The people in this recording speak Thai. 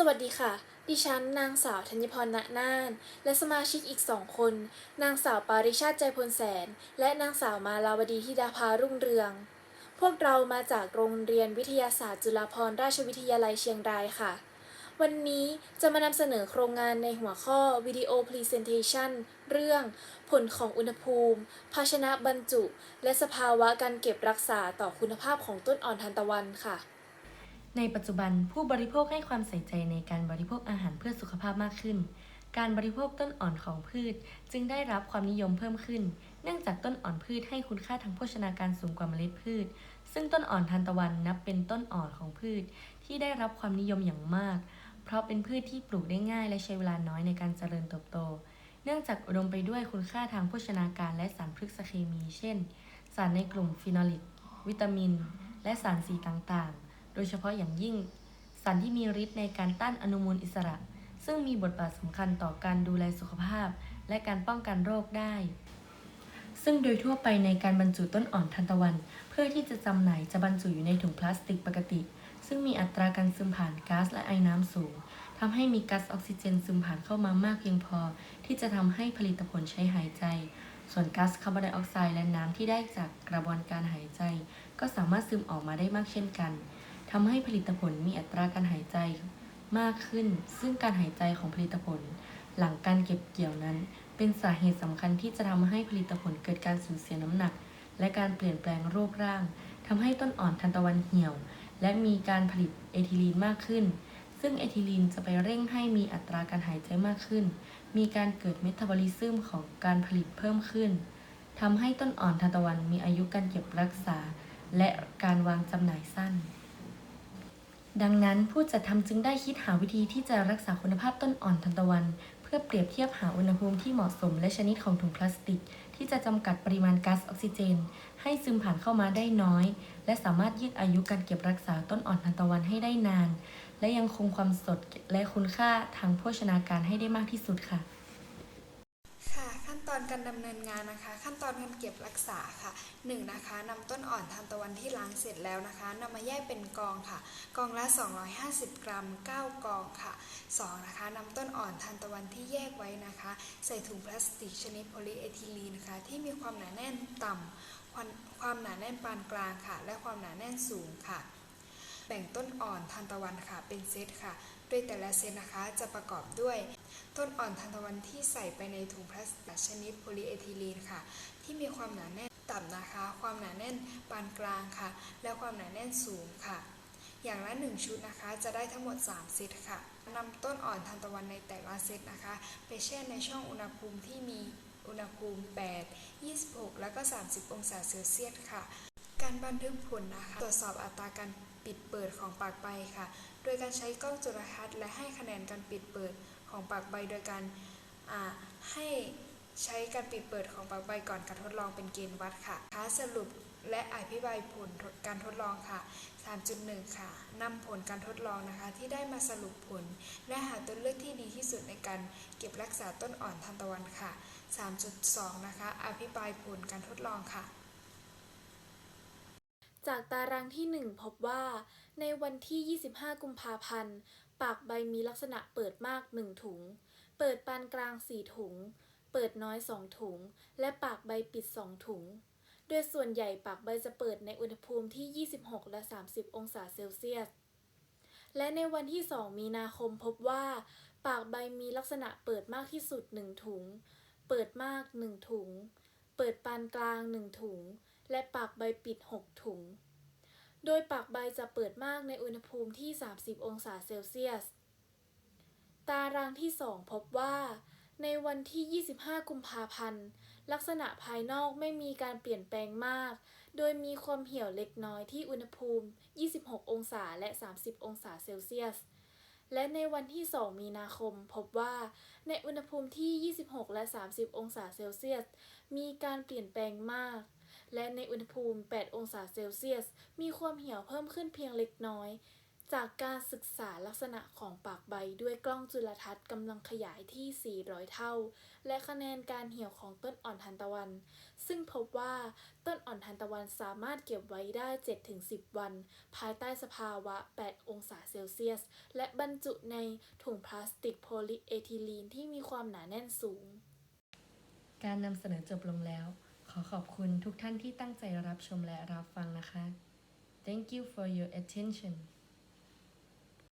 สวัสดีค่ะ ดิฉันนางสาวธัญพรณน่าน และสมาชิกอีกสองคน นางสาวปาริชาติใจพลแสน และนางสาวมาลาวดีธิดาภารุ่งเรือง พวกเรามาจากโรงเรียนวิทยาศาสตร์จุฬาภรณราชวิทยาลัยเชียงรายค่ะ วันนี้จะมานำเสนอโครงงานในหัวข้อวิดีโอพรีเซนเทชันเรื่อง ผลของอุณหภูมิ ภาชนะบรรจุ และสภาวะการเก็บรักษาต่อคุณภาพของต้นอ่อนทานตะวันค่ะ ในปัจจุบันผู้บริโภคให้ความใส่ใจในการบริโภคอาหารเพื่อสุขภาพมากขึ้น การบริโภคต้นอ่อนของพืชจึงได้รับความนิยมเพิ่มขึ้น เนื่องจากต้นอ่อนพืชให้คุณค่าทางโภชนาการสูงกว่าเมล็ดพืช ซึ่งต้นอ่อนทานตะวันนับเป็นต้นอ่อนของพืช ที่ได้รับความนิยมอย่างมาก เพราะเป็นพืชที่ปลูกได้ง่ายและใช้เวลาน้อยในการเจริญเติบโต เนื่องจากอุดมไปด้วยคุณค่าทางโภชนาการและสารพฤกษเคมี เช่น สารในกลุ่มฟีนอลิก วิตามิน และสารสีต่างๆ โดยเฉพาะอย่างยิ่งสารที่มีฤทธิ์ในการต้านอนุมูลอิสระ ซึ่งมีบทบาทสำคัญต่อการดูแลสุขภาพ และการป้องกันโรคได้ ซึ่งโดยทั่วไปในการบรรจุต้นอ่อนทานตะวัน เพื่อที่จะจำหน่ายจะบรรจุอยู่ในถุงพลาสติกปกติ ซึ่งมีอัตราการซึมผ่านก๊าซและไอน้ำสูงทำให้มีก๊าซออกซิเจนซึมผ่านเข้ามามากเพียงพอ ที่จะทำให้ผลิตผลใช้หายใจ ส่วนก๊าซคาร์บอนไดออกไซด์และน้ำที่ได้จากกระบวนการหายใจ ก็สามารถซึมออกมาได้มากเช่นกัน ทำให้ผลิตผลมีอัตราการหายใจมากขึ้น ซึ่งการหายใจของผลิตผล หลังการเก็บเกี่ยวนั้น เป็นสาเหตุสำคัญที่จะทำให้ผลิตผลเกิดการสูญเสียน้ำหนัก และการเปลี่ยนแปลงรูปร่างทำให้ต้นอ่อนทานตะวันเหี่ยว และมีการผลิตเอทิลีนมากขึ้น ซึ่งเอทิลีนจะไปเร่งให้มีอัตราการหายใจมากขึ้น มีการเกิดเมตาบอลิซึมของการผลิตเพิ่มขึ้นทำให้ต้นอ่อนทานตะวันมีอายุการเก็บรักษา และการวางจำหน่ายสั้น ดังนั้นผู้จัดทำจึงได้คิดหาวิธีที่จะรักษาคุณภาพต้นอ่อนทานตะวัน เพื่อเปรียบเทียบหาอุณหภูมิที่เหมาะสมและชนิดของถุงพลาสติก ที่จะจำกัดปริมาณก๊าซออกซิเจน ให้ซึมผ่านเข้ามาได้น้อย และสามารถยืดอายุการเก็บรักษาต้นอ่อนทานตะวันให้ได้นาน และยังคงความสดและคุณค่าทางโภชนาการให้ได้มากที่สุดค่ะ การดำเนินงานนะคะ ขั้นตอนการเก็บรักษาค่ะ 1 นะคะนำต้นอ่อนทานตะวันที่ล้างเสร็จแล้วนะคะนำมาแยกเป็นกองค่ะ กองละ 250 กรัม 9 กองค่ะ 2 นะคะนำต้นอ่อนทานตะวันที่แยกไว้นะคะ ใส่ถุงพลาสติกชนิดโพลีเอทิลีนค่ะที่มีความหนาแน่นต่ำความความหนาแน่นปานกลางค่ะ และความหนาแน่นสูงค่ะ แบ่งต้นอ่อนทานตะวันค่ะเป็นเซตค่ะ โดยแต่ละเซตนะคะจะประกอบด้วย ต้นอ่อนทานตะวันที่ใส่ไปในถุงพลาสติกชนิดโพลีเอทิลีนค่ะ ที่มีความหนาแน่นต่ำนะคะ ความหนาแน่นปานกลางค่ะ และความหนาแน่นสูงค่ะ อย่างละ 1 ชุดนะคะ จะได้ทั้งหมด 3 เซตค่ะนำต้นอ่อนทานตะวันในแต่ละเซตนะคะ ไปแช่ในช่องอุณหภูมิที่มีอุณหภูมิ 8 26 แล้วก็ 30 องศาเซลเซียสค่ะ การบันทึกผลนะคะ ตรวจสอบอัตราการ ปิดเปิดของปากใบค่ะ โดยการใช้กล้องจุลทรรศน์และให้คะแนนการปิดเปิดของปากใบ โดยการให้ใช้การปิดเปิดของปากใบก่อนการทดลองเป็นเกณฑ์วัดค่ะค้าสรุปและอธิบายผลการทดลองค่ะ 3.1 ค่ะนำผลการทดลองนะคะ ที่ได้มาสรุปผล และหาตัวเลือกที่ดีที่สุดในการเก็บรักษาต้นอ่อนทานตะวันค่ะ 3.2 นะคะอภิปรายผลการทดลองค่ะ จากตารางที่ 1 พบว่า ในวันที่ 25 กุมภาพันธ์ ปากใบมีลักษณะเปิดมาก 1 ถุง เปิดปานกลาง 4 ถุง เปิดน้อย 2 ถุง และปากใบปิด 2 ถุง โดยส่วนใหญ่ปากใบจะเปิดในอุณหภูมิที่ 26 และ 30 องศาเซลเซียส และในวันที่ 2 มีนาคมพบว่า ปากใบมีลักษณะเปิดมากที่สุด 1 ถุง เปิดมาก 1 ถุง เปิดปานกลาง 1 ถุง และปากใบปิด 6 ถุง โดยปากใบจะเปิดมากในอุณหภูมิที่ 30 องศาเซลเซียส ตารางที่ 2 พบว่า ในวันที่ 25 กุมภาพันธ์ ลักษณะภายนอกไม่มีการเปลี่ยนแปลงมาก โดยมีความเหี่ยวเล็กน้อยที่อุณหภูมิ 26 องศาและ 30 องศาเซลเซียสและในวันที่ 2 มีนาคม พบว่า ในอุณหภูมิที่ 26 และ 30 องศาเซลเซียส มีการเปลี่ยนแปลงมาก และในอุณหภูมิ 8 องศาเซลเซียส มีความเหี่ยวเพิ่มขึ้นเพียงเล็กน้อย จากการศึกษาลักษณะของปากใบด้วยกล้องจุลทรรศน์กำลังขยายที่ 400 เท่า และคะแนนการเหี่ยวของต้นอ่อนทานตะวัน ซึ่งพบว่าต้นอ่อนทานตะวันสามารถเก็บไว้ได้ 7-10 วัน ภายใต้สภาวะ 8 องศาเซลเซียส และบรรจุในถุงพลาสติกโพลีเอทิลีนที่มีความหนาแน่นสูง การนำเสนอจบลงแล้ว อขอบคุณทุกท่านที่ตั้งใจรับชมและรับฟังนะคะ Thank you for your attention